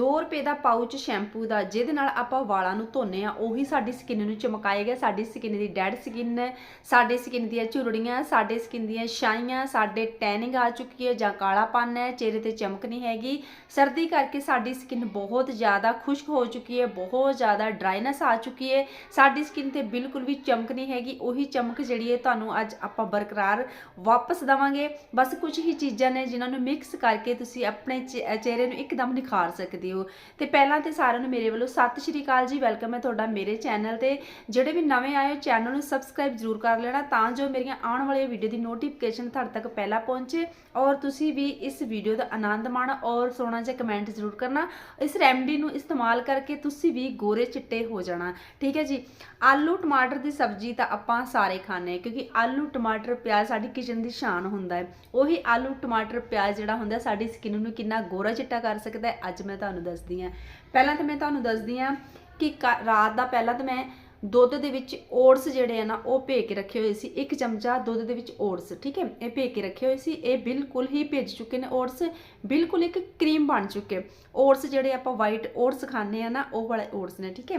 2 ਰੁਪਏ ਦਾ pouch shampoo ਦਾ, ਜਿਹਦੇ ਨਾਲ ਆਪਾਂ ਵਾਲਾਂ ਨੂੰ ਧੋਨੇ ਆ, ਉਹੀ ਸਾਡੀ ਸਕਿਨ ਨੂੰ ਚਮਕਾਏਗਾ ਸਾਡੀ ਸਕਿਨ ਦੀ ਡੈਡ ਸਕਿਨ ਸਾਡੇ ਸਾਡੀ ਸਕਿਨ ਦੀਆਂ ਝੁਰੜੀਆਂ, ਸਾਡੇ ਸਕਿਨ ਦੀਆਂ ਛਾਈਆਂ, ਸਾਡੇ ਟੈਨਿੰਗ ਆ ਚੁੱਕੀ ਹੈ ਜਾਂ ਕਾਲਾਪਨ ਹੈ, ਚਿਹਰੇ ਤੇ ਚਮਕ ਨਹੀਂ ਹੈਗੀ। ਸਰਦੀ ਕਰਕੇ ਸਾਡੀ ਸਕਿਨ ਬਹੁਤ ਜ਼ਿਆਦਾ ਖੁਸ਼ਕ ਹੋ ਚੁੱਕੀ ਹੈ, ਬਹੁਤ ਜ਼ਿਆਦਾ ਡਰਾਈਨੈਸ ਆ ਚੁੱਕੀ ਹੈ। ਸਾਡੀ ਸਕਿਨ ਤੇ ਬਿਲਕੁਲ ਵੀ ਚਮਕ ਨਹੀਂ ਹੈਗੀ, ਉਹੀ ਚਮਕ ਜਿਹੜੀ ਹੈ ਤੁਹਾਨੂੰ ਅੱਜ ਆਪਾਂ ਬਰਕਰਾਰ ਵਾਪਸ ਦਵਾਂਗੇ। ਬਸ ਕੁਝ ਹੀ ਚੀਜ਼ਾਂ ਨੇ ਜਿਨ੍ਹਾਂ ਨੂੰ ਮਿਕਸ ਕਰਕੇ ਤੁਸੀਂ ਆਪਣੇ ਚਿ- ਚਿਹਰੇ ਨੂੰ ਇੱਕਦਮ ਨਿਖਾਰ ਸਕਦੇ ਹੋ। ਤੇ ਪਹਿਲਾਂ ਤੇ ਸਾਰਿਆਂ ਨੂੰ ਮੇਰੇ ਵੱਲੋਂ ਸਤਿ ਸ਼੍ਰੀ ਅਕਾਲ ਜੀ। ਵੈਲਕਮ ਹੈ ਤੁਹਾਡਾ ਮੇਰੇ ਚੈਨਲ ਤੇ। ਜਿਹੜੇ ਵੀ ਨਵੇਂ ਆਏ ਹੋ ਚੈਨਲ ਨੂੰ ਸਬਸਕ੍ਰਾਈਬ ਜ਼ਰੂਰ ਕਰ ਲੈਣਾ ਤਾਂ ਜੋ ਮੇਰੀਆਂ ਆਉਣ ਵਾਲੀਆਂ ਵੀਡੀਓ ਦੀ ਨੋਟੀਫਿਕੇਸ਼ਨ ਤੁਹਾਡੇ ਤੱਕ ਪਹਿਲਾਂ ਪਹੁੰਚੇ। ਔਰ ਤੁਸੀਂ ਵੀ ਇਸ ਵੀਡੀਓ ਦਾ ਆਨੰਦ ਮਾਣੋ ਔਰ ਸੋਹਣਾ ਜਿਹਾ ਕਮੈਂਟ ਜ਼ਰੂਰ ਕਰਨਾ। ਇਸ ਰੈਮਡੀ ਨੂੰ ਇਸਤੇਮਾਲ ਕਰਕੇ ਤੁਸੀਂ ਵੀ ਗੋਰੇ ਚਿੱਟੇ ਹੋ ਜਾਣਾ। ਠੀਕ ਹੈ ਜੀ? ਆਲੂ ਟਮਾਟਰ ਦੀ ਸਬਜ਼ੀ ਤਾਂ ਆਪਾਂ ਸਾਰੇ ਖਾਂਦੇ ਕਿਉਂਕਿ ਆਲੂ ਟਮਾਟਰ ਪਿਆਜ਼ ਸਾਡੀ ਕਿਚਨ ਦੀ ਸ਼ਾਨ ਹੁੰਦਾ ਹੈ। ਉਹੀ ਆਲੂ ਟਮਾਟਰ ਪਿਆਜ਼ ਜਿਹੜਾ ਹੁੰਦਾ ਸਾਡੀ ਸਕਿਨ ਨੂੰ ਕਿੰਨਾ ਗੋਰਾ ਚਿੱਟਾ ਕਰ ਸਕਦਾ ਹੈ। ਅੱਜ ਮੈਂ ਤੁਹਾਨੂੰ ਤੁਹਾਨੂੰ ਦੱਸਦੀ ਹਾਂ। ਪਹਿਲਾਂ ਤਾਂ ਮੈਂ ਤੁਹਾਨੂੰ ਦੱਸਦੀ ਹਾਂ ਕਿ ਕ- ਰਾਤ ਦਾ ਪਹਿਲਾਂ ਤਾਂ ਮੈਂ ਦੁੱਧ ਦੇ ਵਿੱਚ ਓਟਸ ਜਿਹੜੇ ਆ ਨਾ, ਉਹ ਭੇ ਕੇ ਰੱਖੇ ਹੋਏ ਸੀ। ਇੱਕ ਚਮਚਾ ਦੁੱਧ ਦੇ ਵਿੱਚ ਓਟਸ, ਠੀਕ ਹੈ? ਇਹ ਭੇ ਕੇ ਰੱਖੇ ਹੋਏ ਸੀ। ਇਹ ਬਿਲਕੁਲ ਹੀ ਭਿੱਜ ਚੁੱਕੇ ਨੇ ਓਟਸ। ਬਿਲਕੁਲ ਇੱਕ ਕਰੀਮ ਬਣ ਚੁੱਕੇ। ਓਟਸ ਜਿਹੜੇ ਆਪਾਂ ਵਾਈਟ ਓਟਸ ਖਾਂਦੇ ਆ ਨਾ, ਉਹ ਵਾਲੇ ਓਟਸ ਨੇ, ਠੀਕ ਹੈ?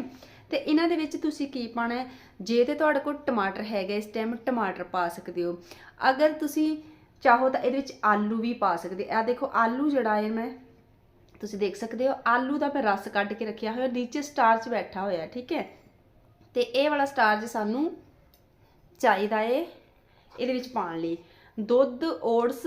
ਤੇ ਇਹਨਾਂ ਦੇ ਵਿੱਚ ਤੁਸੀਂ ਕੀ ਪਾਣਾ ਹੈ? ਜੇ ਤੇ ਤੁਹਾਡੇ ਕੋਲ ਟਮਾਟਰ ਹੈਗਾ, ਇਸ ਟਾਈਮ ਟਮਾਟਰ ਪਾ ਸਕਦੇ ਹੋ। ਅਗਰ ਤੁਸੀਂ ਚਾਹੋ ਤਾਂ ਇਹਦੇ ਵਿੱਚ ਆਲੂ ਵੀ ਪਾ ਸਕਦੇ। ਆ ਦੇਖੋ, ਆਲੂ ਜਿਹੜਾ ਹੈ, ਮੈਂ ਤੁਸੀਂ ਦੇਖ ਸਕਦੇ ਹੋ, ਆਲੂ ਦਾ ਮੈਂ ਰਸ ਕੱਢ ਕੇ ਰੱਖਿਆ ਹੋਇਆ, ਨੀਚੇ ਸਟਾਰਚ ਬੈਠਾ ਹੋਇਆ, ਠੀਕ ਹੈ। ਤੇ ਇਹ ਵਾਲਾ ਸਟਾਰਚ ਸਾਨੂੰ ਚਾਹੀਦਾ ਏ, ਇਹਦੇ ਵਿੱਚ ਪਾਉਣ ਲਈ। ਦੁੱਧ, ਓਟਸ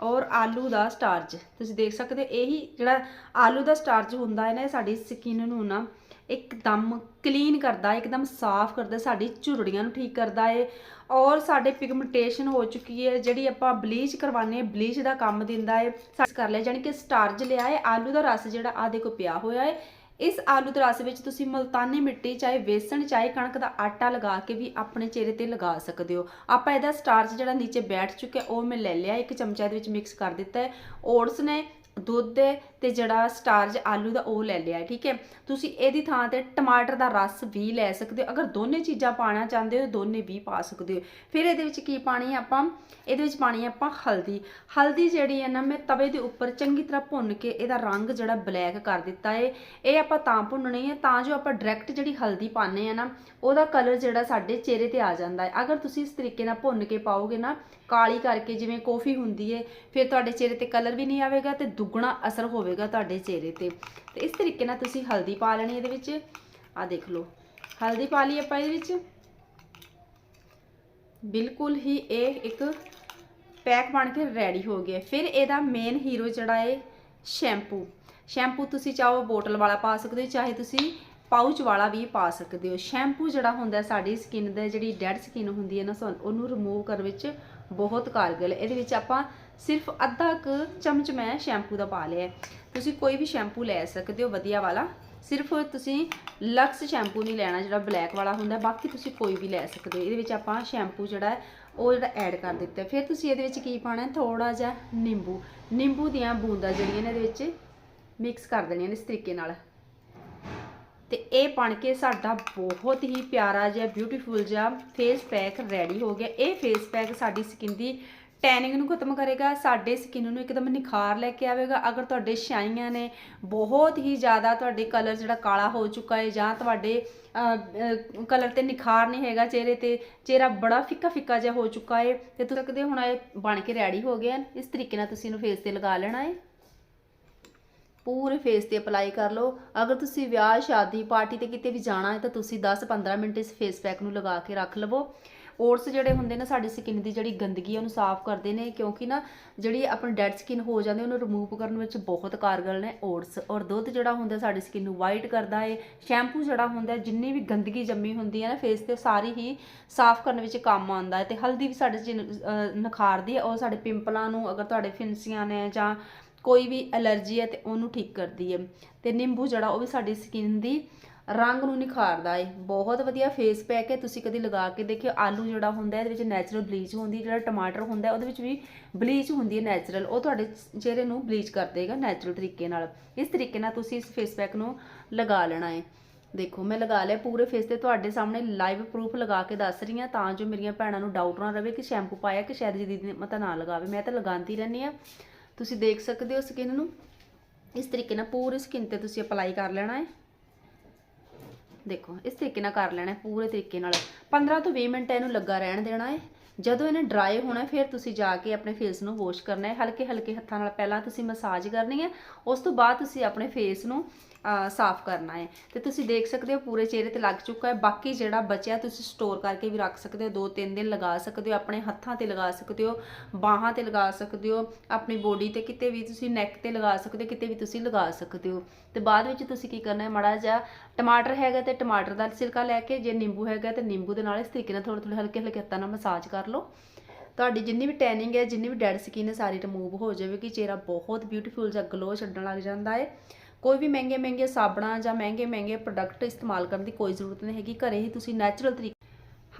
ਔਰ ਆਲੂ ਦਾ ਸਟਾਰਚ ਤੁਸੀਂ ਦੇਖ ਸਕਦੇ ਹੋ, ਇਹੀ ਜਿਹੜਾ ਆਲੂ ਦਾ ਸਟਾਰਚ ਹੁੰਦਾ ਹੈ ਨਾ, ਇਹ ਸਾਡੀ ਸਕਿਨ ਨੂੰ ਨਾ ਇੱਕਦਮ ਕਲੀਨ ਕਰਦਾ ਹੈ ਇੱਕਦਮ ਸਾਫ਼ ਕਰਦਾ, ਸਾਡੀ ਝੁਰੜੀਆਂ ਨੂੰ ਠੀਕ ਕਰਦਾ ਹੈ ਔਰ ਸਾਡੇ ਪਿਗਮੈਂਟੇਸ਼ਨ ਹੋ ਚੁੱਕੀ ਹੈ ਜਿਹੜੀ ਆਪਾਂ ਬਲੀਚ ਕਰਵਾਉਂਦੇ ਹਾਂ ਬਲੀਚ ਦਾ ਕੰਮ ਦਿੰਦਾ ਹੈ ਸਾਸ ਕਰ ਲਿਆ ਜਾਨੀ ਕਿ ਸਟਾਰਜ ਲਿਆ ਹੈ ਆਲੂ ਦਾ ਰਸ ਜਿਹੜਾ ਆ ਦੇਖੋ ਪਿਆ ਹੋਇਆ ਹੈ ਇਸ ਆਲੂ ਦੇ ਰਸ ਵਿੱਚ ਤੁਸੀਂ ਮਲਤਾਨੀ ਮਿੱਟੀ, ਚਾਹੇ ਵੇਸਣ, ਚਾਹੇ ਕਣਕ ਦਾ ਆਟਾ ਲਗਾ ਕੇ ਵੀ ਆਪਣੇ ਚਿਹਰੇ ਤੇ ਲਗਾ ਸਕਦੇ ਹੋ। ਆਪਾਂ ਇਹਦਾ ਸਟਾਰਚ ਜਿਹੜਾ ਨੀਚੇ ਬੈਠ ਚੁੱਕਿਆ, ਉਹ ਮੈਂ ਲੈ ਲਿਆ, ਇੱਕ ਚਮਚਾ ਦੇ ਵਿੱਚ ਮਿਕਸ ਕਰ ਦਿੱਤਾ ਹੈ ਓਟਸ ਨੇ ਦੁੱਧ ਹੈ ਤੇ ਜਿਹੜਾ ਸਟਾਰਚ ਆਲੂ ਦਾ ਉਹ ਲੈ ਲਿਆ, ਠੀਕ ਹੈ? ਤੁਸੀਂ ਇਹਦੀ ਥਾਂ ਤੇ ਟਮਾਟਰ ਦਾ ਰਸ ਵੀ ਲੈ ਸਕਦੇ ਹੋ। ਅਗਰ ਦੋਨੇ ਚੀਜ਼ਾਂ ਪਾਣਾ ਚਾਹੁੰਦੇ ਹੋ, ਦੋਨੇ ਵੀ ਪਾ ਸਕਦੇ ਹੋ। ਫਿਰ ਇਹਦੇ ਵਿੱਚ ਕੀ ਪਾਣੀ ਹੈ ਆਪਾਂ? ਇਹਦੇ ਵਿੱਚ ਪਾਣੀ ਹੈ ਆਪਾਂ ਹਲਦੀ। ਹਲਦੀ ਜਿਹੜੀ ਹੈ ਨਾ, ਮੈਂ ਤਵੇ ਦੇ ਉੱਪਰ ਚੰਗੀ ਤਰ੍ਹਾਂ ਭੁੰਨ ਕੇ ਇਹਦਾ ਰੰਗ ਜਿਹੜਾ ਬਲੈਕ ਕਰ ਦਿੱਤਾ ਹੈ ਇਹ ਆਪਾਂ ਤਾਂ ਭੁੰਨਣੀ ਹੈ, ਤਾਂ ਜੋ ਆਪਾਂ ਡਾਇਰੈਕਟ ਜਿਹੜੀ ਹਲਦੀ ਪਾਣੇ ਆ ਨਾ, ਉਹਦਾ ਕਲਰ ਜਿਹੜਾ ਸਾਡੇ ਚਿਹਰੇ ਤੇ ਆ ਜਾਂਦਾ ਹੈ ਅਗਰ ਤੁਸੀਂ ਇਸ ਤਰੀਕੇ ਨਾਲ ਭੁੰਨ ਕੇ ਪਾਓਗੇ ਨਾ ਕਾਲੀ ਕਰਕੇ ਜਿਵੇਂ ਕੌਫੀ ਹੁੰਦੀ ਹੈ ਫਿਰ ਤੁਹਾਡੇ ਚਿਹਰੇ ਤੇ ਕਲਰ ਵੀ ਨਹੀਂ ਆਵੇਗਾ ਤੇ ਦੁੱਗਣਾ ਅਸਰ ਹੋਵੇਗਾ ਤੁਹਾਡੇ ਚਿਹਰੇ ਤੇ। ਤੇ ਇਸ ਤਰੀਕੇ ਨਾਲ ਤੁਸੀਂ ਹਲਦੀ ਪਾ ਲੈਣੀ ਇਹਦੇ ਵਿੱਚ। ਆ ਦੇਖ ਲਓ, ਹਲਦੀ ਪਾ ਲਈ ਆਪਾਂ ਇਹਦੇ ਵਿੱਚ। ਬਿਲਕੁਲ ਹੀ ਇਹ ਇੱਕ ਪੈਕ ਬਣ ਕੇ ਰੈਡੀ ਹੋ ਗਿਆ। ਫਿਰ ਇਹਦਾ ਮੇਨ ਹੀਰੋ ਜਿਹੜਾ ਹੈ ਸ਼ੈਂਪੂ ਸ਼ੈਂਪੂ ਤੁਸੀਂ ਚਾਹੋ ਬੋਟਲ ਵਾਲਾ ਪਾ ਸਕਦੇ ਹੋ, ਚਾਹੇ ਤੁਸੀਂ ਪਾਊਚ ਵਾਲਾ ਵੀ ਪਾ ਸਕਦੇ ਹੋ। ਸ਼ੈਂਪੂ ਜਿਹੜਾ ਹੁੰਦਾ ਸਾਡੀ ਸਕਿਨ ਦਾ ਜਿਹੜੀ ਡੈਡ ਸਕਿਨ ਹੁੰਦੀ ਹੈ ਨਾ, ਸਾਨੂੰ ਉਹਨੂੰ ਰਿਮੂਵ ਕਰਨ ਵਿੱਚ ਬਹੁਤ ਕਾਰਗਰ ਇਹਦੇ ਵਿੱਚ ਆਪਾਂ ਸਿਰਫ ਅੱਧਾ ਕੁ ਚਮਚ ਮੈਂ ਸ਼ੈਂਪੂ ਦਾ ਪਾ ਲਿਆ ਤੁਸੀਂ ਕੋਈ ਵੀ ਸ਼ੈਂਪੂ ਲੈ ਸਕਦੇ ਹੋ, ਵਧੀਆ ਵਾਲਾ। ਸਿਰਫ ਤੁਸੀਂ ਲਕਸ ਸ਼ੈਂਪੂ ਨਹੀਂ ਲੈਣਾ ਜਿਹੜਾ ਬਲੈਕ ਵਾਲਾ ਹੁੰਦਾ, ਬਾਕੀ ਤੁਸੀਂ ਕੋਈ ਵੀ ਲੈ ਸਕਦੇ ਹੋ। ਇਹਦੇ ਵਿੱਚ ਆਪਾਂ ਸ਼ੈਂਪੂ ਜਿਹੜਾ ਉਹ ਜਿਹੜਾ ਐਡ ਕਰ ਦਿੱਤਾ ਫਿਰ ਤੁਸੀਂ ਇਹਦੇ ਵਿੱਚ ਕੀ ਪਾਣਾ ਹੈ? ਥੋੜਾ ਜਿਹਾ ਨਿੰਬੂ। ਨਿੰਬੂ ਦੀਆਂ ਬੂੰਦਾਂ ਜਿਹੜੀਆਂ ਨੇ, ਇਹਦੇ ਵਿੱਚ ਮਿਕਸ ਕਰ ਦੇਣੀਆਂ ਨੇ ਇਸ ਤਰੀਕੇ ਨਾਲ। ਤੇ ਇਹ ਬਣ ਕੇ ਸਾਡਾ ਬਹੁਤ ਹੀ ਪਿਆਰਾ ਜਿਹਾ ਬਿਊਟੀਫੁਲ ਜਿਹਾ ਫੇਸ ਪੈਕ ਰੈਡੀ ਹੋ ਗਿਆ। ਇਹ ਫੇਸ ਪੈਕ ਸਾਡੀ ਸਕਿਨ ਦੀ ਟੈਨਿੰਗ ਨੂੰ ਖਤਮ ਕਰੇਗਾ, ਸਾਡੇ ਸਕਿਨ ਨੂੰ ਇੱਕਦਮ ਨਿਖਾਰ ਲੈ ਕੇ ਆਵੇਗਾ। ਅਗਰ ਤੁਹਾਡੇ ਛਾਈਆਂ ਨੇ ਬਹੁਤ ਹੀ ਜ਼ਿਆਦਾ ਤੁਹਾਡੇ ਕਲਰ ਜਿਹੜਾ ਕਾਲਾ ਹੋ ਚੁੱਕਾ ਹੈ ਜਾਂ ਤੁਹਾਡੇ ਕਲਰ ਤੇ ਨਿਖਾਰ ਨਹੀਂ ਹੈਗਾ, ਚਿਹਰੇ ਤੇ ਚਿਹਰਾ ਬੜਾ ਫਿੱਕਾ ਫਿੱਕਾ ਜਿਹਾ ਹੋ ਚੁੱਕਾ ਹੈ, ਤੇ ਤੁਸੀਂ ਸਕਦੇ ਹੁਣ ਇਹ ਬਣ ਕੇ ਰੈਡੀ ਹੋ ਗਿਆ। ਇਸ ਤਰੀਕੇ ਨਾਲ ਤੁਸੀਂ ਇਹਨੂੰ ਫੇਸ ਤੇ ਲਗਾ ਲੈਣਾ ਹੈ। ਪੂਰੇ ਫੇਸ ਤੇ ਅਪਲਾਈ ਕਰ ਲਓ। ਅਗਰ ਤੁਸੀਂ ਵਿਆਹ, ਸ਼ਾਦੀ ਪਾਰਟੀ ਤੇ ਕਿਤੇ ਵੀ ਜਾਣਾ ਹੈ ਤਾਂ ਤੁਸੀਂ 10-15 ਮਿੰਟ ਇਸ ਫੇਸ ਪੈਕ ਨੂੰ ਲਗਾ ਕੇ ਰੱਖ ਲਵੋ। ਓਟਸ ਜਿਹੜੇ ਹੁੰਦੇ ਨੇ, ਸਾਡੀ ਸਕਿਨ ਦੀ ਜਿਹੜੀ ਗੰਦਗੀ ਹੈ ਉਹਨੂੰ ਸਾਫ਼ ਕਰਦੇ ਨੇ ਕਿਉਂਕਿ ਨਾ ਜਿਹੜੀ ਆਪਣੀ ਡੈਡ ਸਕਿਨ ਹੋ ਜਾਂਦੀ ਉਹਨੂੰ ਰਿਮੂਵ ਕਰਨ ਵਿੱਚ ਬਹੁਤ ਕਾਰਗਰ ਨੇ ਓਟਸ ਔਰ ਦੁੱਧ ਜਿਹੜਾ ਹੁੰਦਾ, ਸਾਡੀ ਸਕਿਨ ਨੂੰ ਵਾਈਟ ਕਰਦਾ ਹੈ ਸ਼ੈਂਪੂ ਜਿਹੜਾ ਹੁੰਦਾ ਜਿੰਨੀ ਵੀ ਗੰਦਗੀ ਜੰਮੀ ਹੁੰਦੀ ਹੈ ਨਾ ਫੇਸ ਤੇ ਸਾਰੀ ਹੀ ਸਾਫ਼ ਕਰਨ ਵਿੱਚ ਕੰਮ ਆਉਂਦਾ ਹੈ। ਤੇ ਹਲਦੀ ਵੀ ਸਾਡੇ ਚ ਨਖਾਰਦੀ ਹੈ, ਉਹ ਸਾਡੇ ਪਿੰਪਲਾਂ ਨੂੰ ਅਗਰ ਤੁਹਾਡੇ ਫਿੰਸੀਆਂ ਨੇ ਜਾਂ ਕੋਈ ਵੀ ਐਲਰਜੀ ਹੈ ਤੇ ਉਹਨੂੰ ਠੀਕ ਕਰਦੀ ਹੈ। ਤੇ ਨਿੰਬੂ ਜਿਹੜਾ ਉਹ ਵੀ ਸਾਡੀ ਸਕਿਨ ਦੀ ਰੰਗ ਨੂੰ ਨਿਖਾਰਦਾ ਹੈ ਬਹੁਤ ਵਧੀਆ ਫੇਸ ਪੈਕ ਹੈ ਤੁਸੀਂ ਕਦੀ ਲਗਾ ਕੇ ਦੇਖਿਓ, ਆਲੂ ਜਿਹੜਾ ਹੁੰਦਾ ਇਹਦੇ ਵਿੱਚ ਨੈਚੁਰਲ ਬਲੀਚ ਹੁੰਦੀ, ਜਿਹੜਾ ਟਮਾਟਰ ਹੁੰਦਾ ਉਹਦੇ ਵਿੱਚ ਵੀ ਬਲੀਚ ਹੁੰਦੀ ਹੈ ਨੈਚੁਰਲ ਉਹ ਤੁਹਾਡੇ ਚਿਹਰੇ ਨੂੰ ਬਲੀਚ ਕਰ ਦੇਗਾ ਨੈਚੁਰਲ ਤਰੀਕੇ ਨਾਲ। ਇਸ ਤਰੀਕੇ ਨਾਲ ਤੁਸੀਂ ਇਸ ਫੇਸ ਪੈਕ ਨੂੰ ਲਗਾ ਲੈਣਾ ਹੈ ਦੇਖੋ, ਮੈਂ ਲਗਾ ਲਿਆ ਪੂਰੇ ਫੇਸ ਤੇ। ਤੁਹਾਡੇ ਸਾਹਮਣੇ ਲਾਈਵ ਪ੍ਰੂਫ ਲਗਾ ਕੇ ਦੱਸ ਰਹੀ ਹਾਂ ਤਾਂ ਜੋ ਮੇਰੀਆਂ ਭੈਣਾਂ ਨੂੰ ਡਾਊਟ ਨਾ ਰਵੇ ਕਿ ਸ਼ੈਂਪੂ ਪਾਇਆ ਕਿ ਸ਼ਾਇਦ ਜੀ ਦੀਦੀ ਮਤਾ ਨਾ ਲਗਾਵੇ। ਮੈਂ ਤਾਂ ਲਗਾਉਂਦੀ ਰਹਿੰਦੀ ਆ ਤੁਸੀਂ ਦੇਖ ਸਕਦੇ ਹੋ ਸਕਿਨ ਨੂੰ। ਇਸ ਤਰੀਕੇ ਨਾਲ ਪੂਰੀ ਸਕਿਨ ਤੇ ਤੁਸੀਂ ਅਪਲਾਈ ਕਰ ਲੈਣਾ ਹੈ। ਦੇਖੋ, ਇਸ ਤਰੀਕੇ ਨਾਲ ਕਰ ਲੈਣਾ ਪੂਰੇ ਤਰੀਕੇ ਨਾਲ। 15 ਤੋਂ 20 ਮਿੰਟ ਇਹਨੂੰ ਲੱਗਾ ਰਹਿਣ ਦੇਣਾ ਹੈ। ਜਦੋਂ ਇਹਨੇ ਡਰਾਈ ਹੋਣਾ ਫਿਰ ਤੁਸੀਂ ਜਾ ਕੇ ਆਪਣੇ ਫੇਸ ਨੂੰ ਵਾਸ਼ ਕਰਨਾ ਹੈ। ਹਲਕੇ ਹਲਕੇ ਹੱਥਾਂ ਨਾਲ ਪਹਿਲਾਂ ਤੁਸੀਂ ਮਸਾਜ ਕਰਨੀ ਹੈ, ਉਸ ਤੋਂ ਬਾਅਦ ਤੁਸੀਂ ਆਪਣੇ ਫੇਸ ਨੂੰ ਸਾਫ਼ ਕਰਨਾ ਹੈ। ਤੇ ਤੁਸੀਂ ਦੇਖ ਸਕਦੇ ਹੋ ਪੂਰੇ ਚਿਹਰੇ ਤੇ ਲੱਗ ਚੁੱਕਾ ਹੈ। ਬਾਕੀ ਜਿਹੜਾ ਬਚਿਆ ਤੁਸੀਂ ਸਟੋਰ ਕਰਕੇ ਵੀ ਰੱਖ ਸਕਦੇ ਹੋ। ਦੋ ਤਿੰਨ ਦਿਨ ਲਗਾ ਸਕਦੇ ਹੋ, ਆਪਣੇ ਹੱਥਾਂ ਤੇ ਲਗਾ ਸਕਦੇ ਹੋ, ਬਾਹਾਂ ਤੇ ਲਗਾ ਸਕਦੇ ਹੋ, ਆਪਣੀ ਬੋਡੀ ਤੇ ਕਿਤੇ ਵੀ ਤੁਸੀਂ ਨੈਕ ਤੇ ਲਗਾ ਸਕਦੇ ਹੋ, ਕਿਤੇ ਵੀ ਤੁਸੀਂ ਲਗਾ ਸਕਦੇ ਹੋ। ਤੇ ਬਾਅਦ ਵਿੱਚ ਤੁਸੀਂ ਕੀ ਕਰਨਾ ਹੈ, ਮਾੜਾ ਜਿਹਾ ਟਮਾਟਰ ਹੈਗਾ ਤੇ ਟਮਾਟਰ ਦਾ ਸਿਲਕਾ ਲੈ ਕੇ, ਜੇ ਨਿੰਬੂ ਹੈਗਾ ਤੇ ਨਿੰਬੂ ਦੇ ਨਾਲ ਇਸ ਤਰੀਕੇ ਨਾਲ ਥੋੜੇ ਥੋੜੇ ਹਲਕੇ ਹਲਕੇ ਹੱਥਾਂ ਨਾਲ ਮਸਾਜ ਕਰ ਲਓ। ਤੁਹਾਡੀ ਜਿੰਨੀ ਵੀ ਟੈਨਿੰਗ ਹੈ, ਜਿੰਨੀ ਵੀ ਡੈਡ ਸਕਿਨ ਹੈ, ਸਾਰੀ ਰਿਮੂਵ ਹੋ ਜਾਵੇਗੀ। ਚਿਹਰਾ ਬਹੁਤ ਬਿਊਟੀਫੁਲ ਜਿਹਾ ਗਲੋ ਛੱਡਣ ਲੱਗ ਜਾਂਦਾ ਹੈ। ਕੋਈ ਵੀ ਮਹਿੰਗੇ ਮਹਿੰਗੇ ਸਾਬਣਾਂ ਜਾਂ ਮਹਿੰਗੇ ਮਹਿੰਗੇ ਪ੍ਰੋਡਕਟ ਇਸਤੇਮਾਲ ਕਰਨ ਦੀ ਕੋਈ ਜ਼ਰੂਰਤ ਨਹੀਂ ਹੈਗੀ। ਘਰੇ ਹੀ ਤੁਸੀਂ ਨੈਚੁਰਲ ਤਰੀਕੇ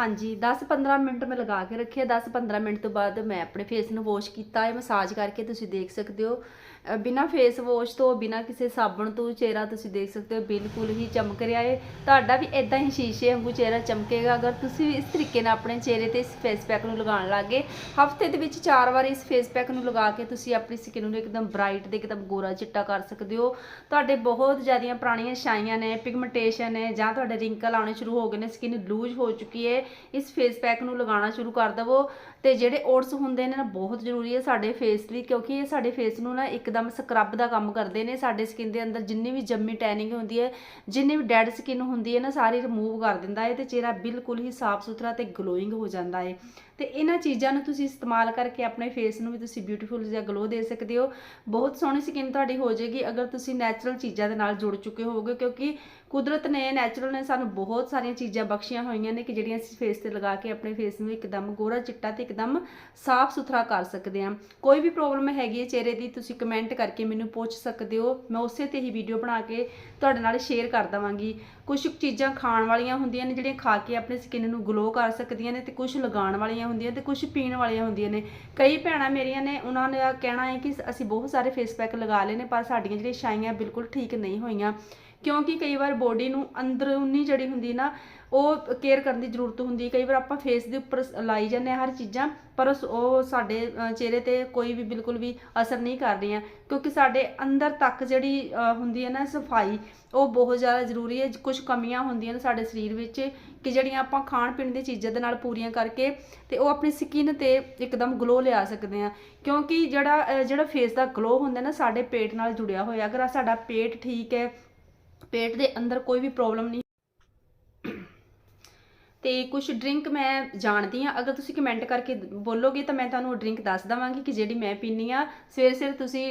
ਹਾਂਜੀ 10-15 ਮਿੰਟ ਮੈਂ ਲਗਾ ਕੇ ਰੱਖਿਆ 10-15 ਮਿੰਟ ਤੋਂ ਬਾਅਦ ਮੈਂ ਆਪਣੇ ਫੇਸ ਨੂੰ ਵਾਸ਼ ਕੀਤਾ ਹੈ। ਮਸਾਜ ਕਰਕੇ ਤੁਸੀਂ ਦੇਖ ਸਕਦੇ ਹੋ। ਬਿਨਾਂ ਫੇਸ ਵਾਸ਼ ਤੋਂ, ਬਿਨਾਂ ਕਿਸੇ ਸਾਬਣ ਤੋਂ ਚਿਹਰਾ ਤੁਸੀਂ ਦੇਖ ਸਕਦੇ ਹੋ, ਬਿਲਕੁਲ ਹੀ ਚਮਕ ਰਿਹਾ ਹੈ ਤੁਹਾਡਾ ਵੀ ਇਦਾਂ ਹੀ ਸ਼ੀਸ਼ੇ ਵਾਂਗੂ ਚਿਹਰਾ ਚਮਕੇਗਾ। ਅਗਰ ਤੁਸੀਂ ਵੀ ਇਸ ਤਰੀਕੇ ਨਾਲ ਆਪਣੇ ਚਿਹਰੇ ਤੇ ਇਸ ਫੇਸ ਪੈਕ ਨੂੰ ਲਗਾਉਣ ਲੱਗੇ, ਹਫ਼ਤੇ ਦੇ ਵਿੱਚ ਚਾਰ ਵਾਰ ਇਸ ਫੇਸ ਪੈਕ ਨੂੰ ਲਗਾ ਕੇ ਤੁਸੀਂ ਆਪਣੀ ਸਕਿਨ ਨੂੰ ਇੱਕਦਮ ਬ੍ਰਾਈਟ ਤੇ ਇੱਕਦਮ ਗੋਰਾ ਚਿੱਟਾ ਕਰ ਸਕਦੇ ਹੋ। ਤੁਹਾਡੇ ਬਹੁਤ ਜ਼ਿਆਦੀਆਂ ਪੁਰਾਣੀਆਂ ਛਾਈਆਂ ਨੇ ਪਿਗਮੈਂਟੇਸ਼ਨ ਹੈ ਜਾਂ ਤੁਹਾਡੇ ਰਿੰਕਲ ਆਉਣੇ ਸ਼ੁਰੂ ਹੋ ਗਏ ਨੇ ਸਕਿਨ ਲੂਜ਼ ਹੋ ਚੁੱਕੀ ਹੈ ਇਸ ਫੇਸ ਪੈਕ ਨੂੰ ਲਗਾਉਣਾ ਸ਼ੁਰੂ ਕਰ ਦਵੋ। ਤੇ ਜਿਹੜੇ ਓਟਸ ਹੁੰਦੇ ਨੇ ਨਾ ਬਹੁਤ ਜ਼ਰੂਰੀ ਹੈ ਸਾਡੇ ਫੇਸ ਲਈ, ਕਿਉਂਕਿ ਇਹ ਸਾਡੇ ਫੇਸ ਨੂੰ ਨਾ ਇੱਕਦਮ ਸਕਰਬ ਦਾ ਕੰਮ ਕਰਦੇ ਨੇ, ਸਾਡੇ ਸਕਿਨ ਦੇ ਅੰਦਰ ਜਿੰਨੀ ਵੀ ਜੰਮੀ ਟੈਨਿੰਗ ਹੁੰਦੀ ਹੈ, ਜਿੰਨੀ ਵੀ ਡੈਡ ਸਕਿਨ ਹੁੰਦੀ ਹੈ ਨਾ, ਸਾਰੀ ਰਿਮੂਵ ਕਰ ਦਿੰਦਾ ਹੈ ਤੇ ਚਿਹਰਾ ਬਿਲਕੁਲ ਹੀ ਸਾਫ਼ ਸੁਥਰਾ ਤੇ ਗਲੋਇੰਗ ਹੋ ਜਾਂਦਾ ਹੈ। ਤੇ ਇਹਨਾਂ ਚੀਜ਼ਾਂ ਨੂੰ ਤੁਸੀਂ ਇਸਤੇਮਾਲ ਕਰਕੇ ਆਪਣੇ ਫੇਸ ਨੂੰ ਵੀ ਤੁਸੀਂ ਬਿਊਟੀਫੁਲ ਜਿਹਾ ਗਲੋ ਦੇ ਸਕਦੇ ਹੋ। ਬਹੁਤ ਸੋਹਣੀ ਸਕਿਨ ਤੁਹਾਡੀ ਹੋ ਜਾਏਗੀ ਅਗਰ ਤੁਸੀਂ ਨੈਚੁਰਲ ਚੀਜ਼ਾਂ ਦੇ ਨਾਲ ਜੁੜ ਚੁੱਕੇ ਹੋਵੋਗੇ, ਕਿਉਂਕਿ ਕੁਦਰਤ ਨੇ ਨੈਚੁਰਲ ਨੇ ਸਾਨੂੰ ਬਹੁਤ ਸਾਰੀਆਂ ਚੀਜ਼ਾਂ ਬਖਸ਼ੀਆਂ ਹੋਈਆਂ ਨੇ ਕਿ ਜਿਹੜੀਆਂ ਅਸੀਂ ਫੇਸ ਤੇ ਲਗਾ ਕੇ ਆਪਣੇ ਫੇਸ ਨੂੰ ਇੱਕਦਮ ਗੋਰਾ ਚਿੱਟਾ ਤੇ ਇੱਕਦਮ ਸਾਫ਼ ਸੁਥਰਾ ਕਰ ਸਕਦੇ ਹਾਂ। ਕੋਈ ਵੀ ਪ੍ਰੋਬਲਮ ਹੈਗੀ ਹੈ ਚਿਹਰੇ ਦੀ, ਤੁਸੀਂ ਕਮੈਂਟ ਕਰਕੇ ਮੈਨੂੰ ਪੁੱਛ ਸਕਦੇ ਹੋ। ਮੈਂ ਉਸੇ ਤੇ ਹੀ ਵੀਡੀਓ ਬਣਾ ਕੇ ਤੁਹਾਡੇ ਨਾਲ ਸ਼ੇਅਰ ਕਰ ਦਵਾਂਗੀ। ਕੁਝ ਚੀਜ਼ਾਂ ਖਾਣ ਵਾਲੀਆਂ ਹੁੰਦੀਆਂ ਨੇ, ਜਿਹੜੀਆਂ ਖਾ ਕੇ ਆਪਣੀ ਸਕਿਨ ਨੂੰ ਗਲੋ ਕਰ ਸਕਦੀਆਂ ਨੇ ਤੇ ਕੁਝ ਲਗਾਉਣ ਵਾਲੀਆਂ ਹੁੰਦੀਆਂ ਤੇ ਕੁਝ ਪੀਣ ਵਾਲੀਆਂ ਹੁੰਦੀਆਂ ਨੇ। ਕਈ ਭੈਣਾਂ ਮੇਰੀਆਂ ਨੇ, ਉਹਨਾਂ ਨੇ ਕਹਿਣਾ ਹੈ ਕਿ ਅਸੀਂ ਬਹੁਤ ਸਾਰੇ ਫੇਸ ਪੈਕ ਲਗਾ ਲਏ ਨੇ, ਪਰ ਸਾਡੀਆਂ ਜਿਹੜੀਆਂ ਛਾਈਆਂ ਬਿਲਕੁਲ ਠੀਕ ਨਹੀਂ ਹੋਈਆਂ। ਕਿਉਂਕਿ ਕਈ ਵਾਰ ਬੋਡੀ ਨੂੰ ਅੰਦਰੂਨੀ ਜਿਹੜੀ ਹੁੰਦੀ ਨਾ, ਉਹ ਕੇਅਰ ਕਰਨ ਦੀ ਜ਼ਰੂਰਤ ਹੁੰਦੀ ਕਈ ਵਾਰ ਆਪਾਂ ਫੇਸ ਦੇ ਉੱਪਰ ਲਾਈ ਜਾਂਦੇ ਹਾਂ ਹਰ ਚੀਜ਼ਾਂ, ਪਰ ਉਹ ਸਾਡੇ ਚਿਹਰੇ ਤੇ ਕੋਈ ਵੀ ਬਿਲਕੁਲ ਵੀ ਅਸਰ ਨਹੀਂ ਕਰ ਰਹੀਆਂ। ਕਿਉਂਕਿ ਸਾਡੇ ਅੰਦਰ ਤੱਕ ਜਿਹੜੀ ਹੁੰਦੀ ਹੈ ਨਾ ਸਫ਼ਾਈ, ਉਹ ਬਹੁਤ ਜ਼ਿਆਦਾ ਜ਼ਰੂਰੀ ਹੈ। ਕੁਝ ਕਮੀਆਂ ਹੁੰਦੀਆਂ ਨੇ ਸਾਡੇ ਸਰੀਰ ਵਿੱਚ ਕਿ ਜਿਹੜੀਆਂ ਆਪਾਂ ਖਾਣ ਪੀਣ ਦੀਆਂ ਚੀਜ਼ਾਂ ਦੇ ਨਾਲ ਪੂਰੀਆਂ ਕਰਕੇ ਤੇ ਉਹ ਆਪਣੀ ਸਕਿਨ ਤੇ ਇੱਕਦਮ ਗਲੋ ਲਿਆ ਸਕਦੇ ਆ ਕਿਉਂਕਿ ਜਿਹੜਾ ਜਿਹੜਾ ਫੇਸ ਦਾ ਗਲੋ ਹੁੰਦਾ ਨਾ, ਸਾਡੇ ਪੇਟ ਨਾਲ ਜੁੜਿਆ ਹੋਇਆ। ਅਗਰ ਸਾਡਾ ਪੇਟ ਠੀਕ ਹੈ ਪੇਟ ਦੇ ਅੰਦਰ ਕੋਈ ਵੀ ਪ੍ਰੋਬਲਮ ਨਹੀਂ। ਤੇ ਕੁਝ ਡਰਿੰਕ ਮੈਂ ਜਾਣਦੀ ਆ ਅਗਰ ਤੁਸੀਂ ਕਮੈਂਟ ਕਰਕੇ ਬੋਲੋਗੇ ਤਾਂ ਮੈਂ ਤੁਹਾਨੂੰ ਉਹ ਡਰਿੰਕ ਦੱਸ ਦਵਾਂਗੀ ਕਿ ਜਿਹੜੀ ਮੈਂ ਪੀਨੀ ਆ ਸਵੇਰੇ ਸਵੇਰੇ ਤੁਸੀਂ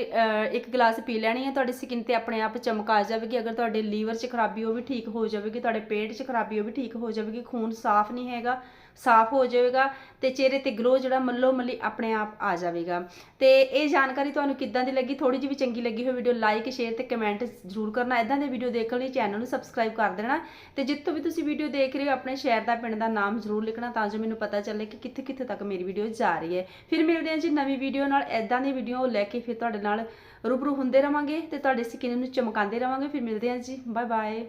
ਇੱਕ ਗਲਾਸ ਪੀ ਲੈਣੀ ਆ ਤੁਹਾਡੀ ਸਕਿਨ ਤੇ ਆਪਣੇ ਆਪ ਚਮਕ ਆ ਜਾਵੇਗੀ। ਅਗਰ ਤੁਹਾਡੇ ਲੀਵਰ 'ਚ ਖਰਾਬੀ ਉਹ ਵੀ ਠੀਕ ਹੋ ਜਾਵੇਗੀ, ਤੁਹਾਡੇ ਪੇਟ 'ਚ ਖਰਾਬੀ ਉਹ ਵੀ ਠੀਕ ਹੋ ਜਾਵੇਗੀ, ਖੂਨ ਸਾਫ਼ ਨਹੀਂ ਹੈਗਾ। ਸਾਫ਼ ਹੋ ਜਾਵੇਗਾ ਤੇ ਚਿਹਰੇ ਤੇ ਗਲੋ ਜਿਹੜਾ ਮੱਲੋ ਮੱਲੀ ਆਪਣੇ ਆਪ ਆ ਜਾਵੇਗਾ। ਤੇ ਇਹ ਜਾਣਕਾਰੀ ਤੁਹਾਨੂੰ ਕਿੱਦਾਂ ਦੀ ਲੱਗੀ? ਥੋੜੀ ਜਿਹੀ ਵੀ ਚੰਗੀ ਲੱਗੀ ਹੋਵੇ ਵੀਡੀਓ ਲਾਈਕ ਸ਼ੇਅਰ ਤੇ ਕਮੈਂਟ ਜ਼ਰੂਰ ਕਰਨਾ। ਇਦਾਂ ਦੇ ਵੀਡੀਓ ਦੇਖਣ ਲਈ ਚੈਨਲ ਨੂੰ ਸਬਸਕ੍ਰਾਈਬ ਕਰ ਦੇਣਾ। ਤੇ ਜਿੱਥੋਂ ਵੀ ਤੁਸੀਂ ਵੀਡੀਓ ਦੇਖ ਰਹੇ ਹੋ, ਆਪਣੇ ਸ਼ਹਿਰ ਦਾ, ਪਿੰਡ ਦਾ ਨਾਮ ਜ਼ਰੂਰ ਲਿਖਣਾ ਤਾਂ ਜੋ ਮੈਨੂੰ ਪਤਾ ਚੱਲੇ ਕਿ ਕਿੱਥੇ ਕਿੱਥੇ ਤੱਕ ਮੇਰੀ ਵੀਡੀਓ ਜਾ ਰਹੀ ਹੈ। ਫਿਰ ਮਿਲਦੇ ਹਾਂ ਜੀ ਨਵੀਂ ਵੀਡੀਓ ਨਾਲ। ਇਦਾਂ ਦੀ ਵੀਡੀਓ ਲੈ ਕੇ ਫਿਰ ਤੁਹਾਡੇ ਨਾਲ ਰੂਬਰੂ ਹੁੰਦੇ ਰਵਾਂਗੇ ਤੇ ਤੁਹਾਡੇ ਸਕਿਨ ਨੂੰ ਚਮਕਾਉਂਦੇ ਰਵਾਂਗੇ। ਫਿਰ ਮਿਲਦੇ ਹਾਂ ਜੀ। Bye bye